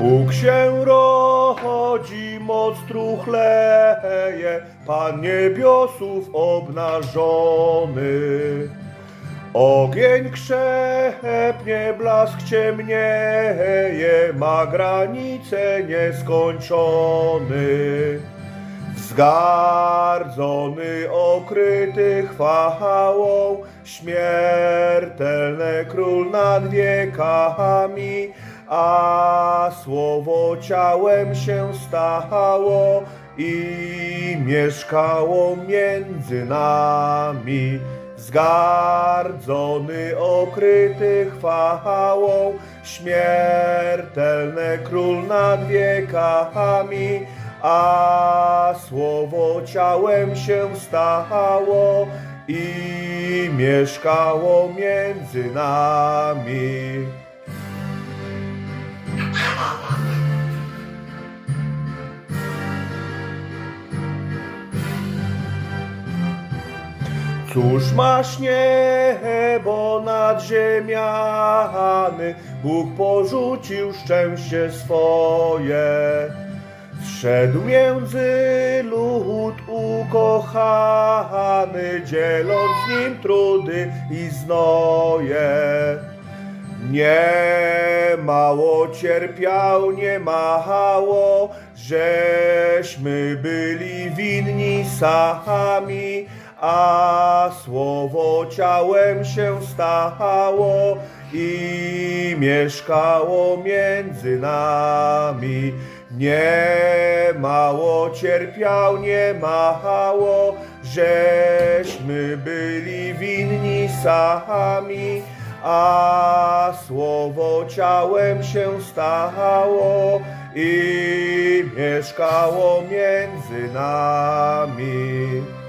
Bóg się rodzi, moc truchleje, Pan niebiosów obnażony. Ogień krzepnie, blask ciemnieje, ma granice nieskończony. Wzgardzony, okryty chwałą, śmiertelny król nad wiekami, a słowo ciałem się stało i mieszkało między nami. Zgardzony, okryty chwałą, śmiertelny król nad wiekami, a słowo ciałem się stało i mieszkało między nami. Cóż masz niebo nad ziemiany, Bóg porzucił szczęście swoje. Wszedł między lud ukochany, dzieląc z nim trudy i znoje. Nie mało cierpiał, nie mało, żeśmy byli winni sami, a słowo ciałem się stało i mieszkało między nami. Nie mało cierpiał, nie mało, żeśmy byli winni sami, a słowo ciałem się stało i mieszkało między nami.